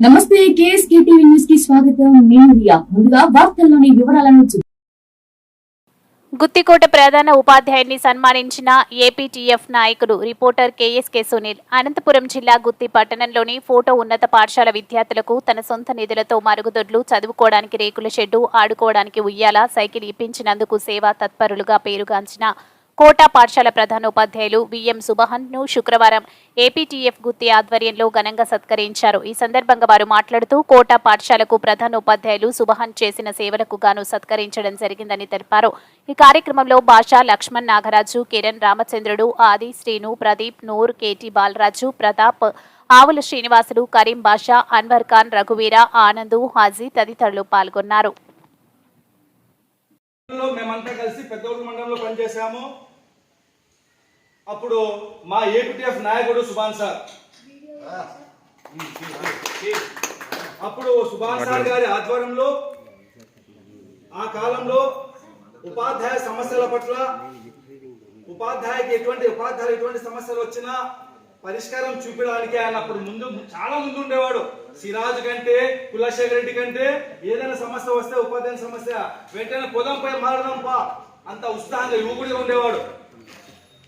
నమస్తే KSK TV న్యూస్కి స్వాగతం. నేను రియా. ముందుగా వార్తల్లోని వివరాలను చూ- గుత్తికోట ప్రధాన ఉపాధ్యాయుని సన్మానించిన ఏపీటీఎఫ్ నాయకుడు రిపోర్టర్ కేఎస్కే సునీల్ అనంతపురం జిల్లా గుత్తి పట్టణంలోని ఫోటో ఉన్నత పాఠశాల విద్యార్థులకు తన సొంత నిధులతో మరుగుదొడ్లు చదువుకోవడానికి రేకుల షెడ్డు ఆడుకోవడానికి ఉయ్యాల సైకిల్ ఇప్పించినందుకు సేవా తత్పరులుగా పేరుగాంచిన కోటా పాఠశాల ప్రధానోపాధ్యాయులు విఎం సుబహన్ను శుక్రవారం ఏపీటీఎఫ్ గుత్తి ఆధ్వర్యంలో ఘనంగా సత్కరించారు. ఈ సందర్భంగా వారు మాట్లాడుతూ కోటా పాఠశాలకు ప్రధానోపాధ్యాయులు సుబహన్ చేసిన సేవలకు గాను సత్కరించడం జరిగిందని తెలిపారు. ఈ కార్యక్రమంలో భాషా లక్ష్మణ్ నాగరాజు కిరణ్ రామచంద్రుడు ఆది శ్రీను ప్రదీప్ నూర్ కేటీ బాలరాజు ప్రతాప్ ఆవుల శ్రీనివాసులు కరీం బాషా అన్వర్ ఖాన్ రఘువీర ఆనందు హాజీ తదితరులు పాల్గొన్నారు. మేమంతా కలిసి పెద్దోడు మండలంలో పనిచేసాము అప్పుడు మా ఏపీటీఎఫ్ నాయకుడు సుభాన్ సార్. అప్పుడు సుభాన్ సార్ గారి ఆధ్వర్యంలో ఆ కాలంలో ఉపాధ్యాయ సమస్యల పట్ల ఉపాధ్యాయుకి ఎటువంటి ఉపాధ్యాయులు ఎటువంటి సమస్యలు వచ్చినా పరిష్కారం చూపించడానికి ఆయన అప్పుడు ముందు చాలా ముందు ఉండేవాడు సిరాజ్ కంటే కులశేఖర్ రెడ్డి కంటే ఏదైనా సమస్య వస్తే ఉపాధ్యాయ సమస్య వెంటనే పొదంపై మారడం పా అంత ఉత్సాహంగా యువకుడిగా ఉండేవాడు.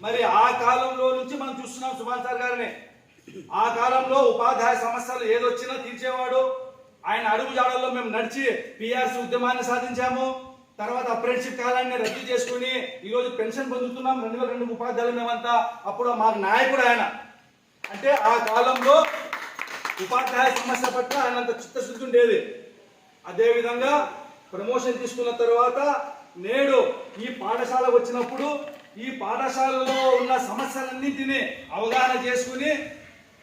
మరి ఆ కాలంలో నుంచి మనం చూస్తున్నాం సుభాన్ సార్ గారిని. ఆ కాలంలో ఉపాధ్యాయ సమస్యలు ఏదొచ్చినా తీర్చేవాడు. ఆయన అడుగు జాడల్లో మేము నడిచి పిఆర్సి ఉద్యమాన్ని సాధించాము. తర్వాత అప్రెంటిషిప్ కాలాన్ని రద్దు చేసుకుని ఈరోజు పెన్షన్ పొందుతున్నాం. రెండు వేల రెండు ఉపాధ్యాయులు మేమంతా. అప్పుడు మాకు నాయకుడు ఆయన. అంటే ఆ కాలంలో ఉపాధ్యాయ సమస్య పట్ల ఆయన అంత చిత్తశుద్ధి ఉండేది. అదేవిధంగా ప్రమోషన్ తీసుకున్న తర్వాత నేడు ఈ పాఠశాల వచ్చినప్పుడు ఈ పాఠశాలలో ఉన్న సమస్యలన్నింటినీ అవగాహన చేసుకుని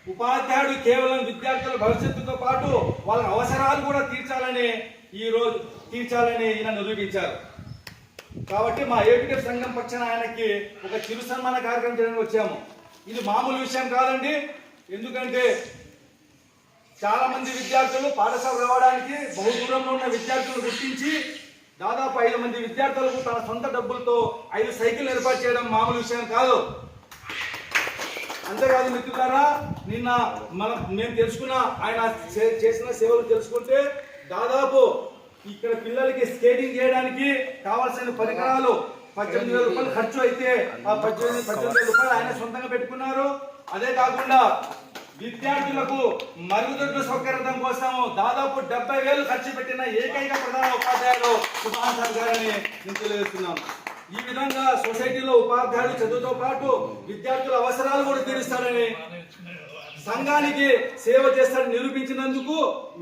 ఉపాధ్యాయుడు కేవలం విద్యార్థుల భవిష్యత్తుతో పాటు వాళ్ళ అవసరాలు కూడా తీర్చాలని ఈ రోజు తీర్చాలని ఈయన నిరూపించారు. కాబట్టి మా ఏపీఎఫ్ సంఘం పక్షాన ఆయనకి ఒక చిరు సన్మాన కార్యక్రమం చేయడానికి వచ్చాము. ఇది మామూలు విషయం కాదండి. ఎందుకంటే చాలామంది విద్యార్థులు పాఠశాల రావడానికి బహుదూరంలో ఉన్న విద్యార్థులు గుర్తించి దాదాపు ఐదు మంది విద్యార్థులకు తన సొంత డబ్బులతో ఐదు సైకిల్ ఏర్పాటు చేయడం మామూలు విషయం కాదు. అంతేకాదు మిత్రులారా నిన్న మనం మేము తెలుసుకున్న ఆయన చేసిన సేవలు తెలుసుకుంటే దాదాపు ఇక్కడ పిల్లలకి స్కేటింగ్ చేయడానికి కావాల్సిన పరికరాలు పద్దెనిమిది వేల రూపాయలు ఖర్చు అయితే ఆ పద్దెనిమిది పద్దెనిమిది వేల రూపాయలు ఆయన సొంతంగా పెట్టుకున్నారు. అదే కాకుండా విద్యార్థులకు మరుగుదొడ్ల సౌకర్యం కోసము దాదాపు డెబ్బై వేలు ఖర్చు పెట్టిన ఏకైక ప్రధాన ఉపాధ్యాయులు సుభాన్ సార్ గారని నేను తెలియజేస్తున్నాను. ఈ విధంగా సొసైటీలో ఉపాధ్యాయులు చదువుతో పాటు విద్యార్థుల అవసరాలు కూడా తీరుస్తారని సంఘానికి సేవ చేస్తారని నిరూపించినందుకు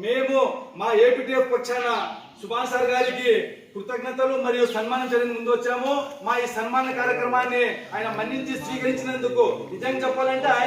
మేము మా ఏపీటీఎఫ్ పక్షాన సుభాన్ సార్ గారికి కృతజ్ఞతలు మరియు సన్మానం చేయడానికి ముందు వచ్చాము. మా ఈ సన్మాన కార్యక్రమాన్ని ఆయన మన్నించి స్వీకరించినందుకు నిజంగా చెప్పాలంటే ఆయన